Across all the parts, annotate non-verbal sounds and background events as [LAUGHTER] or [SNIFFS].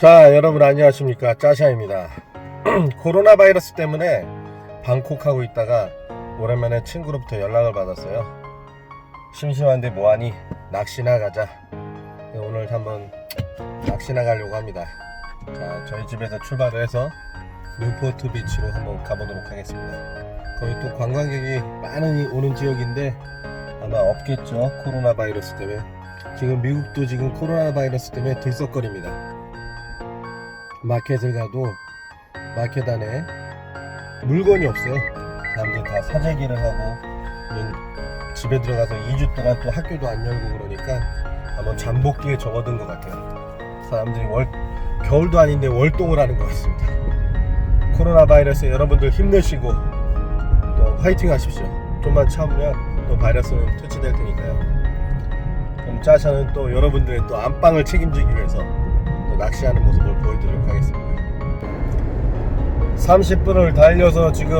자 여러분 안녕하십니까 짜샤입니다 [CLEARS THROAT] 코로나 바이러스 때문에 방콕 하고 있다가 오랜만에 친구로부터 연락을 받았어요 심심한데 뭐하니 낚시나 가자 네, 오늘 한번 낚시나 가려고 합니다 자 저희 집에서 출발을 해서 루포트 비치로 한번 가보도록 하겠습니다 거기 또 관광객이 많이 오는 지역인데 아마 없겠죠 코로나 바이러스 때문에 지금 미국도 지금 코로나 바이러스 때문에 들썩거립니다 마켓을 가도 마켓 안에 물건이 없어요. 사람들이 다 사재기를 하고 집에 들어가서 2주 동안 또 학교도 안 열고 그러니까 아마 잠복기에 접어든 것 같아요. 사람들이 월 겨울도 아닌데 월동을 하는 것 같습니다. 코로나 바이러스 여러분들 힘내시고 또 화이팅 하십시오. 좀만 참으면 또 바이러스는 퇴치될 테니까요. 그럼 짜샤는 또 여러분들의 또 안방을 책임지기 위해서 낚시하는 모습을 보여드리도록 하겠습니다. 30분을 달려서 지금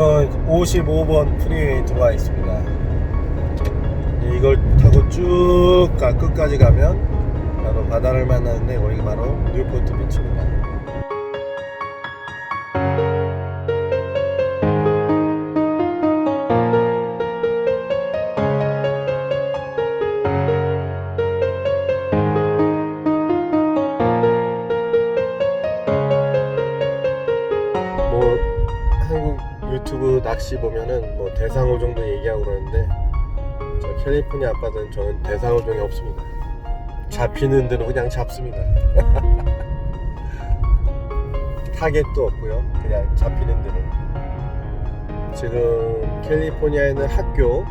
55번 프리웨이 들어와 있습니다. 예, 이걸 타고 쭉 끝까지 가면 바로 바다를 만나는데 여기가 바로 뉴포트 비치입니다. 씹으면은 뭐대상호정도 얘기하고 그러는데 저 캘리포니아 아빠들은 저는 대상호종이 없습니다. 잡히는 대로 그냥 잡습니다. [LAUGHS] 타겟도 없고요. 그냥 잡히는 대로. 지금 캘리포니아에는 학교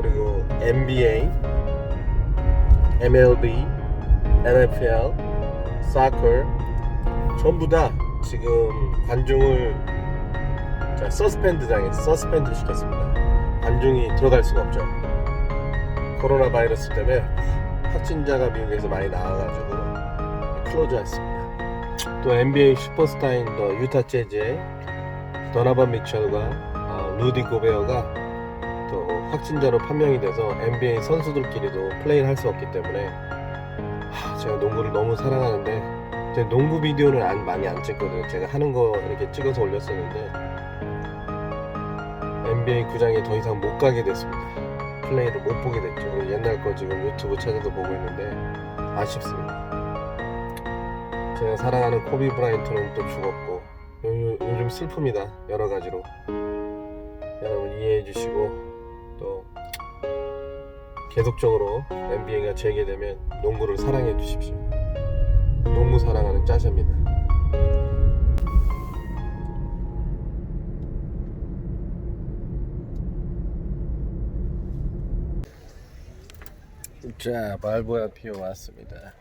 그리고 NBA, MLB, NFL, 사커 전부 다 지금 관중을 자, 서스펜드장에 서스펜드를 시켰습니다. 관중이 들어갈 수가 없죠. 코로나 바이러스 때문에 확진자가 미국에서 많이 나와가지고 클로즈했습니다. 또 NBA 슈퍼스타인 더 유타 재즈의 더나반 미첼과 어, 루디 고베어가 또 확진자로 판명이 돼서 NBA 선수들끼리도 플레이를 할 수 없기 때문에 제가 농구를 너무 사랑하는데 제 농구 비디오는 안, 많이 안 찍거든. 요 제가 하는 거 이렇게 찍어서 올렸었는데 NBA 구장에 더 이상 못 가게 됐습니다. 플레이를 못 보게 됐죠. 옛날 거 지금 유튜브 찾아서 보고 있는데 아쉽습니다. 제가 사랑하는 코비 브라이트는 또 죽었고 요, 요즘 슬픕니다. 여러 가지로 여러분 이해해 주시고 또 계속적으로 NBA가 재개되면 농구를 사랑해 주십시오. 너무 사랑하는 짜샤입니다. 자, 말보야 피어 왔습니다.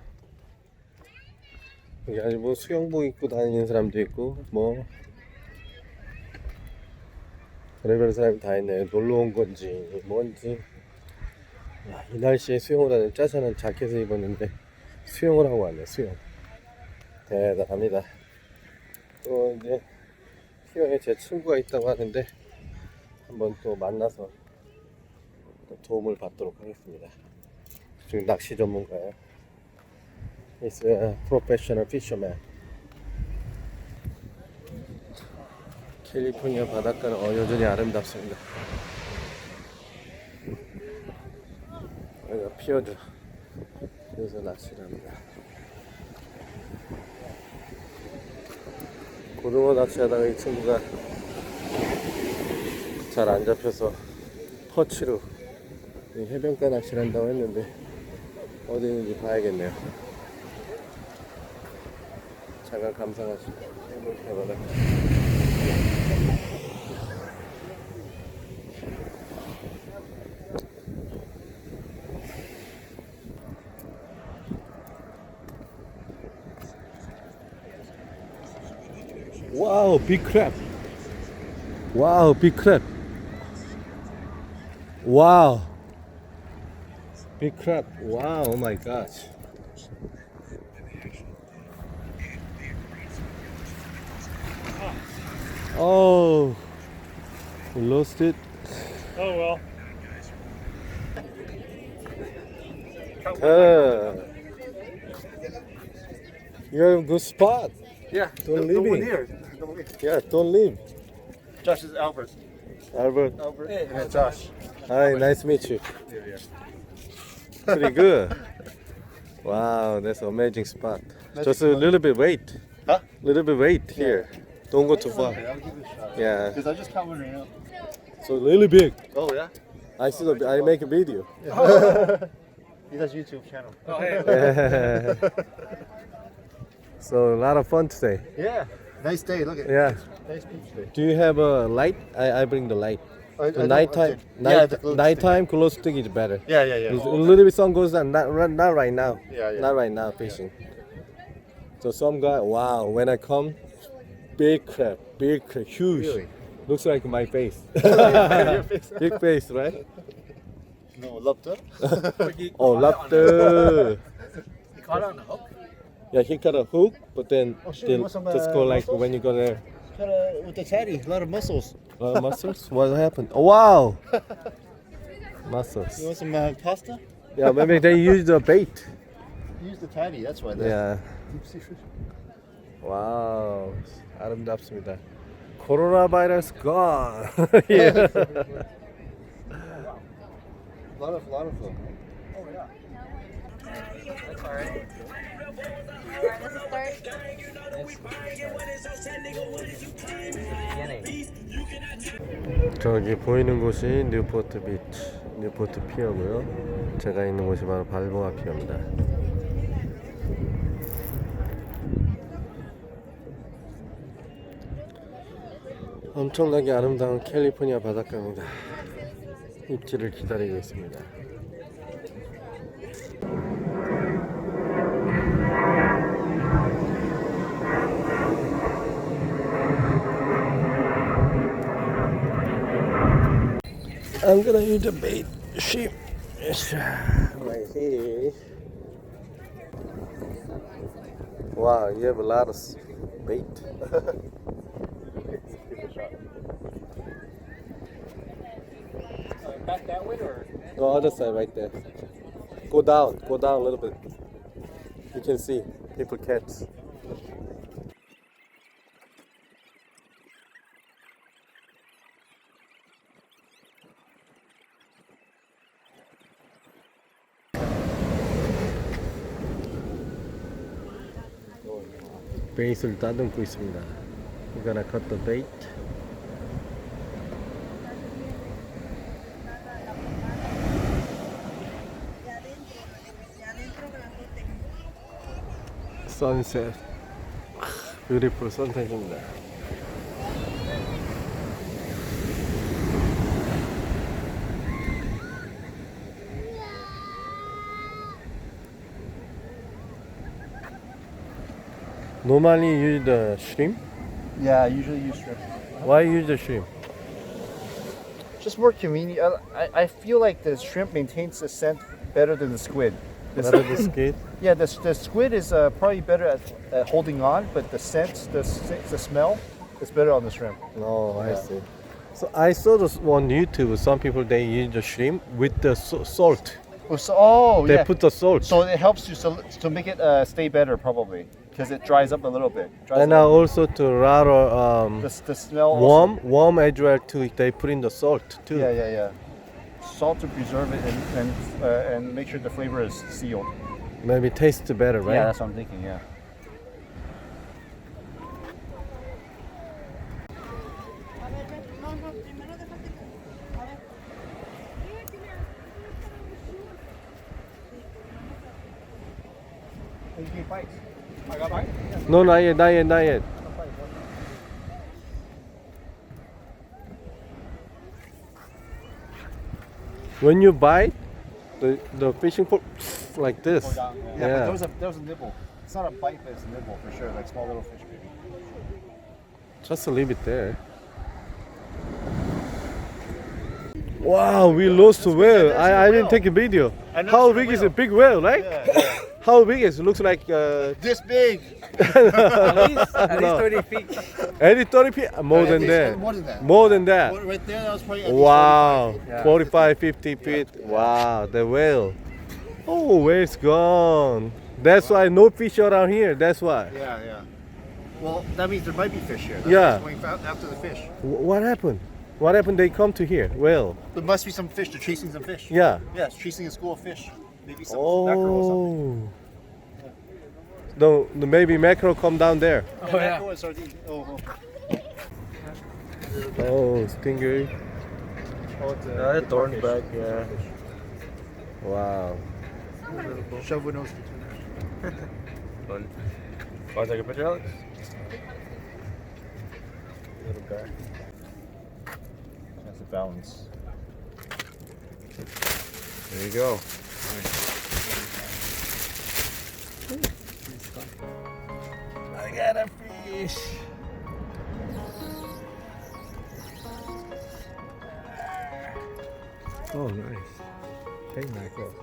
여기 아주 뭐 수영복 입고 다니는 사람도 있고 뭐 별의별 사람이 다 있네. 놀러 온 건지 뭔지. 야, 아, 이 날씨에 수영을 하는 짜샤는 자켓을 입었는데 수영을 하고 왔네. 수영. 대단합니다. 또 이제 피어에제 친구가 있다고 하는데 한번 또 만나서 도움을 받도록 하겠습니다. 지금 낚시 전문가예요. He's a professional fisherman. 캘리포니아 바닷가는 어, 여전히 아름답습니다. 여기가 피어드. 그래서 낚시를 합니다. 고등어 낚시하다가 이 친구가 잘 안 잡혀서 퍼치로 해변가 낚시를 한다고 했는데 어디 있는지 봐야겠네요 잠깐 감상하시고 해볼 때마다 Wow, big crab. Wow, big crab. Wow. Big crab. Wow, oh my gosh. Oh, we lost it. Oh well. Uh, you're in a good spot. Yeah, don't leave me. here. Don't leave. Yeah, don't leave. Josh is Albert. Albert. Albert. Hey, and then Josh. Hi, nice to meet you. Yeah, yeah. Pretty good. wow, that's an amazing spot. Just a little bit wait. Huh? Little bit wait yeah. here. Don't go too far. Yeah. Because I just caught one right now. So really big. Oh yeah. I see the. Oh, I make a video. Yeah. [LAUGHS] Oh. he does YouTube channel. Oh, [LAUGHS] so a lot of fun today. Yeah. Nice day. Look at yeah. Nice beach day. Do you have a light? I, I bring the light. Oh, I, the I nighttime, night, yeah, the nighttime glow stick is better. Yeah, yeah, yeah. a little bit sun goes down. Not, not right now. Yeah, yeah. Not right now fishing. Yeah. So some guy, wow, when I come, big crab, big crab, huge. Really? Looks like my face. [LAUGHS] big face, right? No, lobster. [LAUGHS] oh, lobster. he [LAUGHS] caught on the hook. Yeah, he cut a hook, but then oh, just go like muscles? when you go there. Cut a, with the tatty, a lot of muscles. A lot of muscles? what happened? Oh, wow! [LAUGHS] muscles. You want some uh, pasta? Yeah, maybe they use the bait. Use the tatty, that's why. Yeah. [LAUGHS] Wow. 아름답습니다. 코로나 바이러스 gone. [LAUGHS] yeah. A lot of, lot of them. Oh, yeah. That's all right. 저기 보이는 곳이 뉴포트 비치, 뉴포트 피어고요. 제가 있는 곳이 바로 발보아 피어입니다. 엄청나게 아름다운 캘리포니아 바닷가입니다. 입지를 기다리고 있습니다. I'm gonna use a bait sheep. Wow, you have a lot of bait. Back that way or? No, other side right there. Go down, go down a little bit. You can see people catch. 베이스를 다듬고 있습니다. We're gonna cut the bait. 선셋. 뷰티풀 선셋입니다. Normally you use the shrimp? Yeah, I usually use shrimp. Why use the shrimp? Just more convenient. I, I feel like the shrimp maintains the scent better than the squid. The better the squid? [LAUGHS] yeah, the, the squid is uh, probably better at, at, holding on, but the scent, the, the smell, is better on the shrimp. Oh, yeah. I see. So I saw this on YouTube. Some people they use the shrimp with the salt. Oh, so, oh they yeah. put the salt. So it helps you to, to make it uh, stay better, probably because it dries up a little bit. And also to rather um, the, the smell warm, also. warm as well too. They put in the salt too. Yeah, yeah, yeah. Salt to preserve it and and, uh, and make sure the flavor is sealed. Maybe tastes better, right? Yeah, that's what I'm thinking. Yeah. No, not yet, not yet, not yet. When you bite, the, the fishing pole [SNIFFS] like this. Yeah, yeah, but there was, a, there was a nibble. It's not a bite, but it's a nibble for sure, like small little fish maybe. Just to leave it there. Wow, we lost a whale. I, I didn't take a video. How big is a big whale, right? Yeah, yeah. How big is? It looks like uh, this big. at least, [LAUGHS] at no. least 30 feet. At least 30 feet? More than that. More than that. More than that. right there, that was probably wow. 45, yeah. 45, 50 feet. Yeah. Wow, the whale. Oh, whale's gone. That's wow. why no fish around here. That's why. Yeah, yeah. Well, that means there might be fish here. yeah. after the fish. What happened? What happened? They come to here. Well, there must be some fish. They're chasing some fish. Yeah. Yes, chasing a school of fish. Maybe some oh. macro or something. Oh. No, the maybe macro come down there. Oh, yeah. Macro Oh, oh. oh stingray. Oh, it's a, uh, yeah. Wow. Shove nose between Want to take a picture, Alex? Little guy. That's a balance. There you go. I got a fish. Oh, nice. Hey, Michael.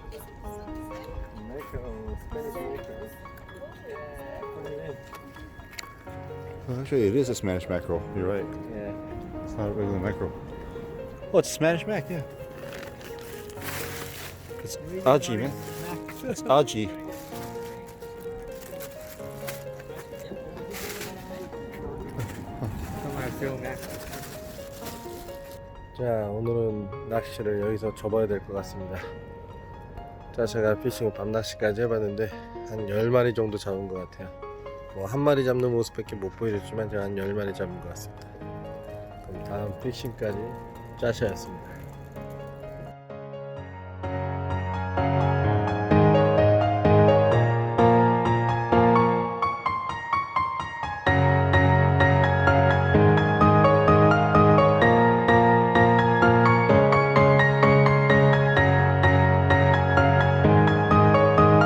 Michael, Spanish Well, actually, it is a Spanish mackerel. You're right. Yeah. It's not a regular mackerel. Well, oh, it's Spanish mackerel, yeah. That's algae, man. a t s a l g e 자, 오늘은 낚시를 여기서 접어야 될 것 같습니다. 자, 제가 피싱 밤낚시까지 해봤는데 한 10마리 정도 잡은 것 같아요. 뭐 한 마리 잡는 모습밖에 못 보여줬지만 제가 한 10마리 잡은 것 같습니다. 그럼 다음 피싱까지 짜샤였습니다.